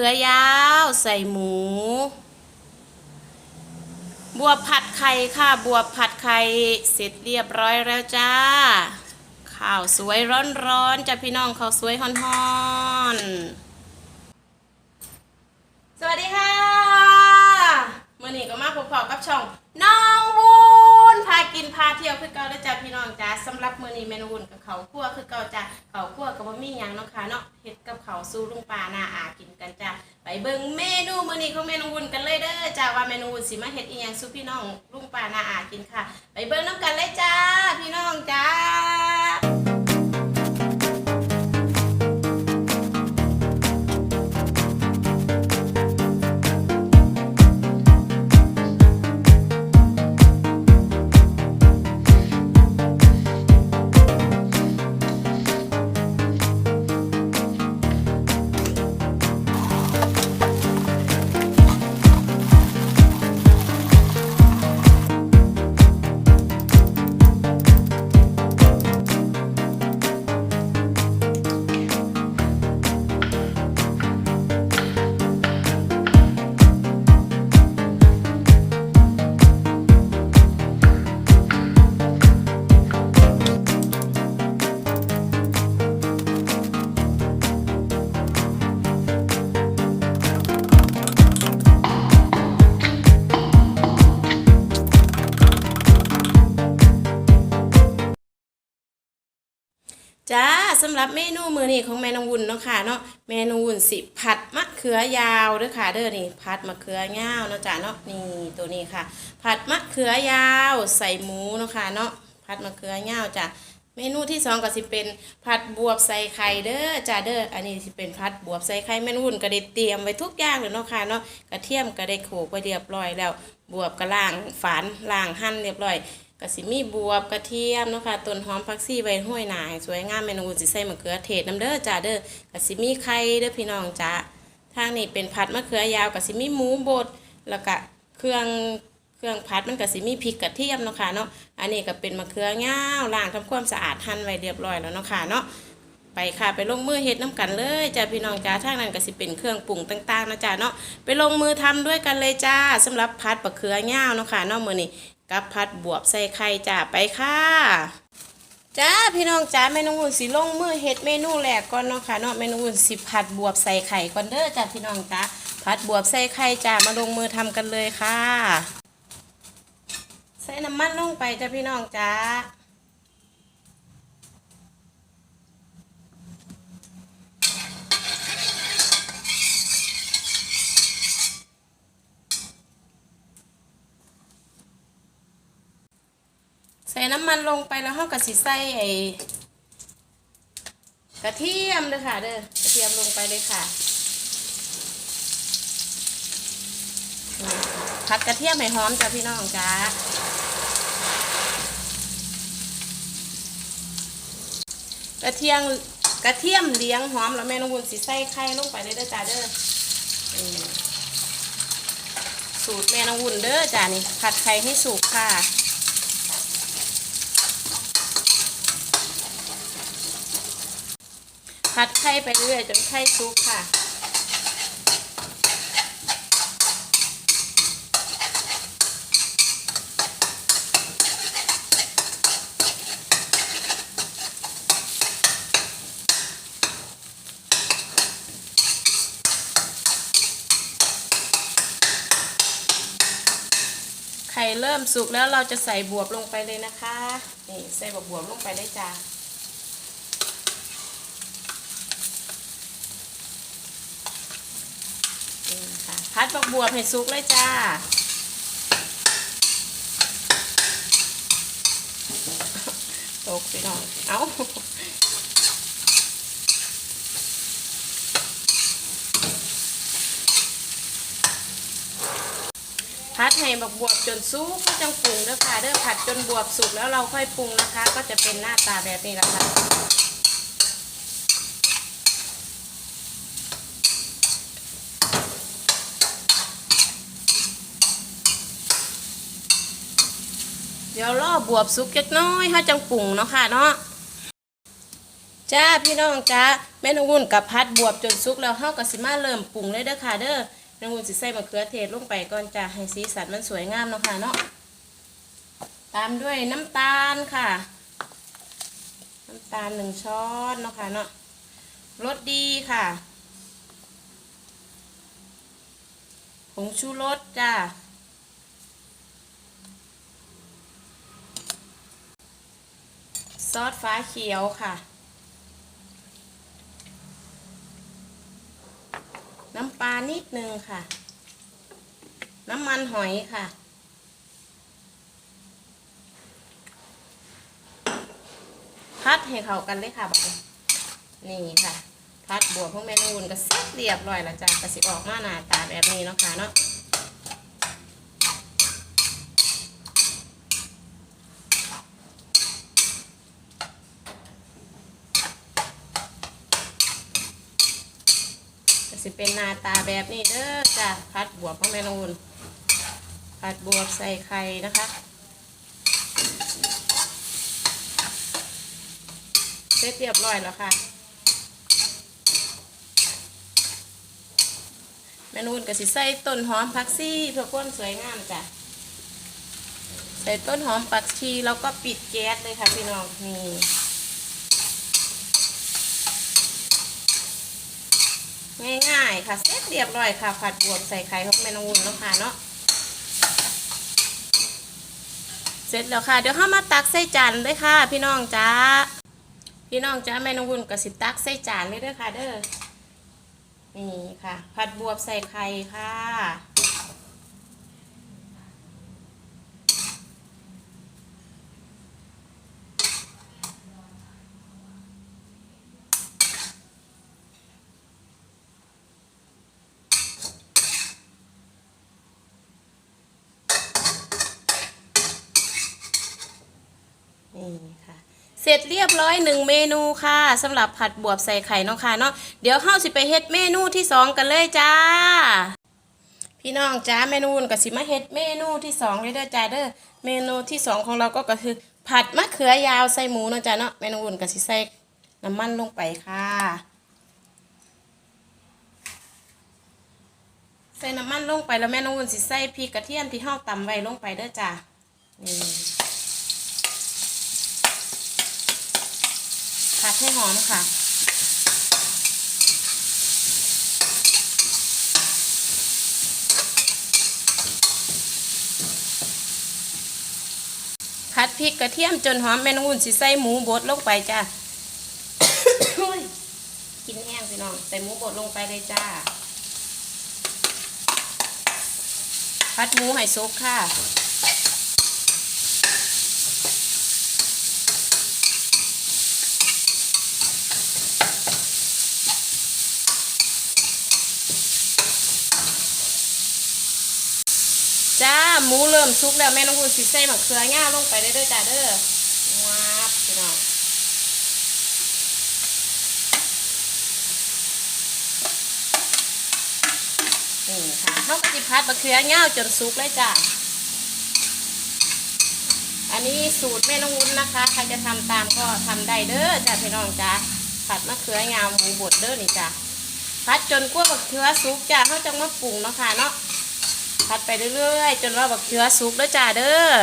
ขือยาวใส่หมู บัวผัดไข่ค่ะบัวผัดไข่เสร็จเรียบร้อยแล้วจ้า ข้าวสวยร้อนๆจ้าพี่น้องข้าวสวยฮ้อนๆ สวัสดีค่ะเมื่อนี้ก็มาพบกับช่องน้องวู นพากินพาเที่ยวคือเก่าด้วจ้าพี่น้องจ้าสำหรับมื้อนี้เมนูวุ่นกับเขาวคั่วคือเก่าจ้าเขาวคั่วกับบะหมี่หยังเนาะค่ะเนาะเฮ็ดกับเขาวสู้ลุงปลาหน้าอากินกันจ้าไปเบิ่งเมนูมื้อนี้ของเมนูวุ่นกันเลยเด้อจ้าว่าเมนูวุ่นสิมาเฮ็ดอีหยังสู้พี่น้องลุงปลาหน้าอากินค่ะ ไปเบิ่งน้ำกันเลยจ้าพี่น้องจ้า จ้าสำหรับเมนูมือนี้ของแม่นงวุ่นเนาะค่ะเนาะเมนูวุ่นสิผัดมะเขือยาวด้อค่ะเด้อนี่ผัดมะเขือยาวเนาะจ้าเนาะนี่ตัวนี้ค่ะ ผัดมะเขือยาวใส่หมูเนาะค่ะเนาะผัดมะเขือยาวจ้ะเมนูที่สองก็สิเป็นผัดบวบใส่ไข่เด้อจ้าเด้ออันนี้สิเป็นผัดบวบใส่ไข่แม่นวุ่นก็ได้เตรียมไว้ทุกอย่างเลยเนาะค่ะเนาะกระเทียมก็ได้โขลกไว้เรียบร้อยแล้วบวบก็ล่างฝานล่างหั่นเรียบร้อย กะสิมีบวบกระเทียมเนาะค่ะต้นหอมผักซี่ใบห้วยหนาให้สวยงามเมนูสิใส่มะเขือเทศน้ำเด้อจ้าเด้อกะสิมีไข่เด้อพี่น้องจ้าทางนี้เป็นผัดมะเขือยาวกะสิมีหมูบดแล้วก็เครื่องเครื่องผัดมันกะสิมีพริกกระเทียมเนาะค่ะเนาะอันนี้ก็เป็นมะเขือเงาล้างทำความสะอาดหั่นไว้เรียบร้อยแล้วเนาะค่ะเนาะ ไปค่ะไปลงมือเฮ็ดน้ำกันเลยจ้าพี่น้องจ้าทางนั้นก็สิเป็นเครื่องปรุงต่างๆนะจ้าเนาะไปลงมือทำด้วยกันเลยจ้าสำหรับผัดมะเขือยาวเนาะค่ะเนาะมือนี้กับผัดบวบใส่ไข่จ้าไปค่ะจ้าพี่น้องจ้าเมนูอุ่นสิลงมือเฮ็ดเมนูแรกก่อนเนาะค่ะเนาะเมนูอุ่นสิผัดบวบใส่ไข่ก่อนเด้อจ้าพี่น้องจ้าผัดบวบใส่ไข่จ้ามาลงมือทำกันเลยค่ะ ใส่น้ำมันลงไปจ้าพี่น้องจ้า ใส่น้ำมันลงไปแล้วเราก็สิใส่ไอ้กระเทียมเลยค่ะเด้อกระเทียมลงไปเลยค่ะผัดกระเทียมให้หอมจ้ะพี่น้องจ้ากระเทียมกระเทียมเลี้ยงหอมแล้วแม่น้องบุญสิใส่ไข่ลงไปเลยเด้อจ้าเด้อสูตรแม่น้องบุญเด้อจ้านี่ผัดไข่ให้สุกค่ะ ผัดไข่ไปเรื่อยจนไข่สุกค่ะ ไข่เริ่มสุกแล้วเราจะใส่บวบลงไปเลยนะคะ นี่ใส่บวบลงไปเลยจ้า นี่ค่ะพั ดบักบวให้สุกเลยจ้า ตกไปหน่อยเอาพัดให้บักบวบจนสุกก็จังปรุงเด้อค่ะเด้อผัดจนบวบสุกแล้วเราค่อยปรุงนะคะ ก็จะเป็นหน้าตาแบบนี้ละค่ะ เดี๋ยวรอบวบสุกเล็กน้อยถ้าจังปรุงเนาะค่ะเนาะจ้าพี่น้องจ้าแม่นองวุ่นกับพัดบวบจนสุกแล้วเฮาก็สิมาเริ่มปรุงเลยเด้อค่ะเด้อน้องวุ่นสิใส่มะเขือเทศลงไปก่อนจ้าให้สีสันมันสวยงามเนาะค่ะเนาะตามด้วยน้ำตาลค่ะ น้ำตาลหนึ่งช้อนเนาะค่ะเนาะรสดีค่ะผงชูรสจ้า ซอสฟ้าเขียวค่ะ น้ำปลานิดนึงค่ะ น้ำมันหอยค่ะ พัดให้เข้ากันเลยค่ะบอกนี่ค่ะ พัดบวกพวกเมนูนก็เสร็จเรียบร้อยแล้วจ้ะกระสิออกมาหน้าตาแบบนี้เนาะค่ะเนาะ สิเป็นหน้าตาแบบนี้เด้อจ้ะพัดบวกพวกเมนูนพัดบวกใส่ไข่นะคะ เสร็จเรียบร้อยแล้วค่ะเมนูอื่นก็สิใส่ต้นหอมผักชีเพื่อความสวยงามจ้ะใส่ต้นหอมผักชีแล้วก็ปิดแก๊สเลยค่ะพี่น้องนี่ ง่ายๆค่ะเสร็จเรียบร้อยค่ะผัดบวบใส่ไข่ของเมนูอุ่นแล้วค่ะเนาะเสร็จแล้วค่ะเดี๋ยวเข้ามาตักใส่จานเลยค่ะ พี่น้องจ้าพี่น้องจ้าแม่น้องวุ่นกับสิตักใส่จานเลยเด้อค่ะ เด้อนี่ค่ะ ผัดบวบใส่ไข่ค่ะ นี่ค่ะ เสร็จเรียบร้อยหนึ่งเมนูค่ะสำหรับผัดบวบใส่ไข่เนาะค่ะเนาะเดี๋ยวเข้าสิไปเฮ็ดเมนูที่สองกันเลยจ้า พี่น้องจ้าเมนูกับสิมาเฮ็ดเมนูที่สองเลยเด้อจ้าเด้อเมนูที่สองของเราก็ก็คือ ผัดมะเขือยาวใส่หมูเนาะจ้าเนาะเมนูอุ่นกับสิใส่น้ำมันลงไปค่ะ ใส่น้ำมันลงไปแล้วแม่น้องอุ่นสิใส่พริกกระเทียมที่เฮาตำไว้ลงไปเด้อจ้านี่ ผัด ให้หอมค่ะ ผัดพริกกระเทียมจนหอมแม่นองอุ่นสิใส่หมูบดลงไปจ้าโอ้ยกินแห้งพี่น้องใส่หมูบดลงไปเลยจ้าผัดหมูให้สุกค่ะ จ้าหมูเริ่มสุกแล้วแม่น้องคุณสิใส่มะเขือง่าลงไปได้ด้วยจ้าเด้อว้าบพี่น้องนี่ค่ะเขาก็จะพัดมะเขือง่าจนสุกเลยจ้าอันนี้สูตรแม่น้องวุ้นนะคะ ใครจะทำตามก็ทำได้เด้อจ้าพี่น้องจ้าผัดมะเขือยาวหมูบดเด้อนี่จ้าพัดจนกล้วมะเขือสุกจ้าเขาจะมาปรุงเนาะค่ะเนาะ ผัดไปเรื่อยๆ จนว่าบักเขือสุกแล้วจ้าเด้อ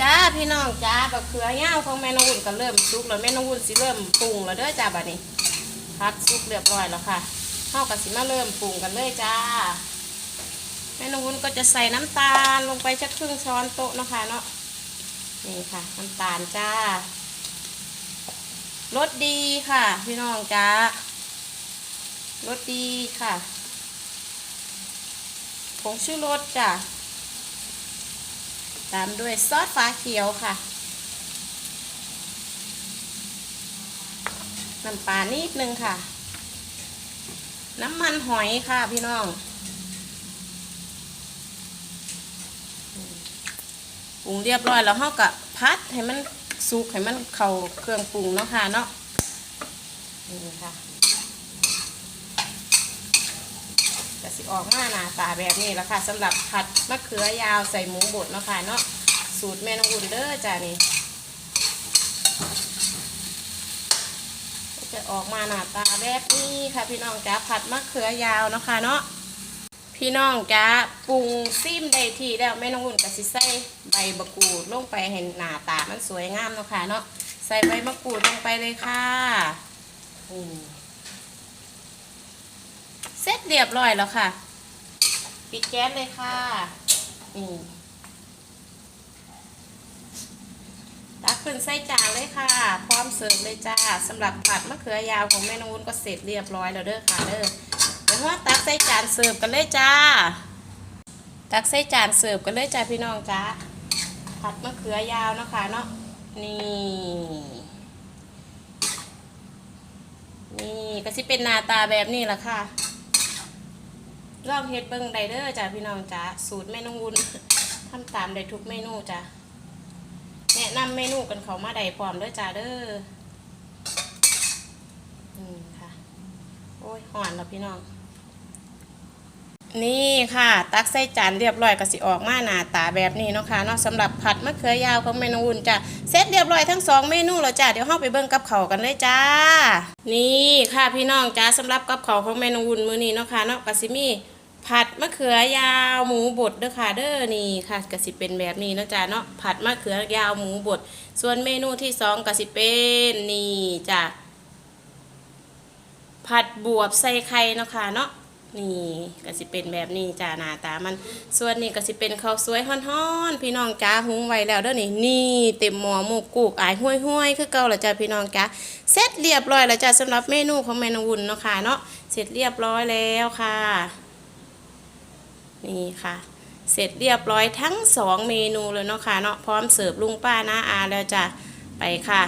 จ้าพี่น้องจ้าบักเขือย่าของแม่น้องวุ่นก็เริ่มสุกแล้วแม่น้องวุ่นสิเริ่มปรุงแล้วเด้อจ้าบัดนี้พัดสุกเรียบร้อยแล้วค่ะเข้ากับสิมาเริ่มปรุงกันเลยจ้า แม่น้องวุ่นก็จะใส่น้ำตาลลงไปสักครึ่งช้อนโต๊ะนะคะเนาะ นี่ค่ะน้ำตาลจ้ารสดีค่ะ พี่น้องจ้า รสดีค่ะ ผงชูรสจ้ะ ตามด้วยซอสฟ้าเขียวค่ะ น้ำปลานิดนึงค่ะ น้ำมันหอยค่ะพี่น้องปรุงเรียบร้อยแล้วเราก็พัดให้มันสุกให้มันเข้าเครื่องปรุงเนาะค่ะเนาะนี่ค่ะ สิออกมาหน้าตาแบบนี้แหละค่ะสำหรับผัดมะเขือยาวใส่หมูบดเนาะค่ะเนาะสูตรแม่น้องอุ่นเด้อจ้านี่จะออกมาหน้าตาแบบนี้ค่ะ พี่น้องจ้าผัดมะเขือยาวเนาะค่ะเนาะพี่น้องจ้าปรุงซิมได้ทีแล้วแม่น้องอุ่นก็สิใส่ใบมะกรูดลงไปเห็นหน้าตามันสวยงามเนาะค่ะเนาะใส่ใบมะกรูดลงไปเลยค่ะอืม เสร็จเรียบร้อยแล้วค่ะ ปิดแก๊สเลยค่ะอืมตักขึ้นใส่จานเลยค่ะ พร้อมเสิร์ฟเลยจ้าสำหรับผัดมะเขือยาวของแม่นูนก็เสร็จเรียบร้อยแล้วเด้อค่ะเด้อเดี๋ยวว่าตักใส่จานเสิร์ฟกันเลยจ้า ตักใส่จานเสิร์ฟกันเลยจ้าพี่น้องจ้าผัดมะเขือยาวเนาะคะเนาะนี่นี่ก็สิเป็นหน้าตาแบบนี้แหละค่ะ ลองเฮ็ดเบิ่งได้เด้อจ้ะพี่น้องจ้ะสูตรเมนูวุ้นทำตามได้ทุกเมนูจ้ะแนะนำเมนูกันเขามาได้พร้อมเด้อจ้ะเด้ออืมค่ะ โอ้ยหอนแล้วพี่น้อง นี่ค่ะตักใส่จานเรียบร้อยก็สิออกมาหน้าตาแบบนี้เนาะค่ะเนาะสำหรับผัดมะเขือยาวของเมนูวุ้นจ้ะเสร็จเรียบร้อยทั้งสองเมนูแล้วจ้ะเดี๋ยวเฮาไปเบิ่งกับเขากันเลยจ้า นี่ค่ะพี่น้องจ้าสำหรับกับเขาของเมนูวุ้นมื้อนี้เนาะค่ะเนาะก็สิมีผัดมะเขือยาวหมูบดเด้อค่ะเด้อนี่ค่ะก็สิเป็นแบบนี้เนาะจ้าเนาะผัดมะเขือยาวหมูบด ส่วนเมนูที่สองก็สิเป็นนี่จ้ะผัดบวบใส่ไข่เนาะค่ะเนาะ นี่ก็สิเป็นแบบนี้จ้าหน้าตามันส่วนนี้ก็สิเป็นข้าวสวยฮ้อนๆพี่น้องจ้าหุงไว้แล้วเด้อนี่นี่เต็มหม้อหมูกูกอายห้วยห้วยๆคือเก่าล้วจ้าพี่น้องจ้าเสร็จเรียบร้อยแล้วจ้าสำหรับเมนูของเมนูวุ้นเนาะค่ะเนาะเสร็จเรียบร้อยแล้วค่ะ นี่ค่ะ เสร็จเรียบร้อยทั้งสองเมนูเลยเนาะค่ะเนาะพร้อมเสิร์ฟลุงป้าน้าอาแล้วจ้ะไปค่ะ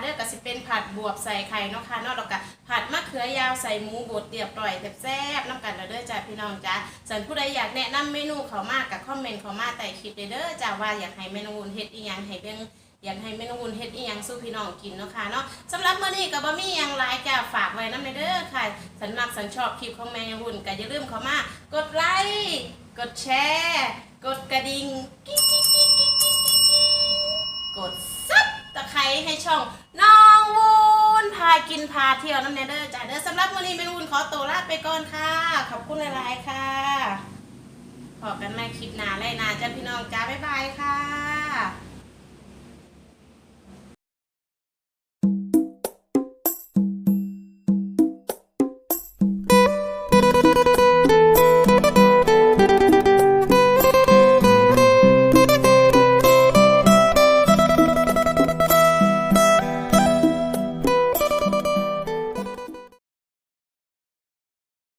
เด้อค่ะเด้อก็สิเป็นผัดบวบใส่ไข่เนาะค่ะเนาะแล้วก็ผัดมะเขือยาวใส่หมูบดเรียบร้อยแซ่บๆน้ำกันแล้วเด้อจ้าพี่น้องจ้าส่วนผู้ใดอยากแนะนำเมนูเขามากกับคอมเมนต์เขามาใต้คลิปเด้อจ้าว่าอยากให้เมนูเฮ็ดอีหยังให้เป็นอยากให้เมนูเฮ็ดอีหยังสู้พี่น้องกินเนาะค่ะเนาะสำหรับมื้อนี้ก็บ่มีหยังหลายจ้าฝากไว้นำเด้อค่ะสันมักสันชอบคลิปของแม่วุ่นก็อย่าลืมเข้ามากดไลค์กดแชร์ กดกระดิ่งกิ๊กกกกดซับตะไคร้ให้ช่อง พากินพาเที่ยวน้ำเนเดอร์จ้าเด้อสำหรับวันนี้เมนูนขอตัวลาไปก่อนค่ะ ขอบคุณหลายๆค่ะขอกันใหม่คลิปหน้าไล่นาจ้าพี่น้องจ้าบ๊ายบายค่ะ